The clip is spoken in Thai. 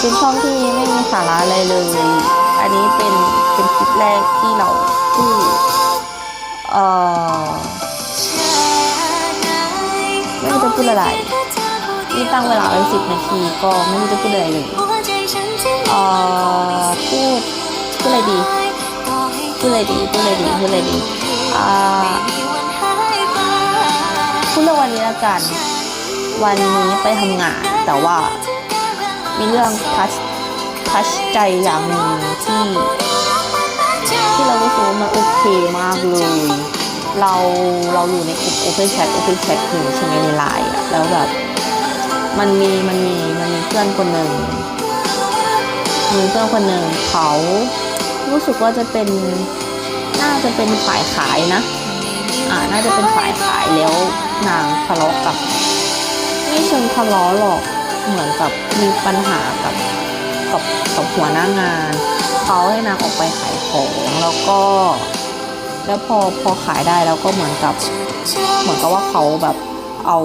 เป็นช่องที่ไม่มีสาระอะไรเลย อันนี้เป็นเป็นคลิปแรกที่เราพูดเอ่อไม่รู้จะพูดอะไรนี่ตั้งเวลาไว้สิบนาทีก็ไม่รู้จะพูดอะไรเลยเอ่อพูดพูดอะไรดีพูดอะไรดีพูดอะไรดีพูดอะไรดีอ่าพูดเรื่องวันนี้ละกัน วันนี้ไปทำงานแต่ว่า มีเรื่องทัชทัชใจอย่างหนึ่งที่ ที่เรารู้สึกว่ามันโอเคมากเลย เราเราอยู่ในกลุ่ม Open Chat Open Chat อยู่ใช่ไหมในไลน์อะแล้วแบบมันมีมันมีมันมีเพื่อนคนหนึ่งมีเพื่อนคนหนึ่งเขารู้สึกว่าจะเป็นน่าจะเป็นฝ่ายขายนะ อ่า น่าจะเป็นฝ่ายขายแล้วนางทะเลาะกับ ไม่เชิงทะเลาะหรอก เหมือนกับมีปัญหากับกับกับหัวหน้างานเขาให้นางออกไปขายของแล้วก็ แล้วพอพอขายได้แล้วก็เหมือนกับเหมือนกับว่าเขาแบบเอา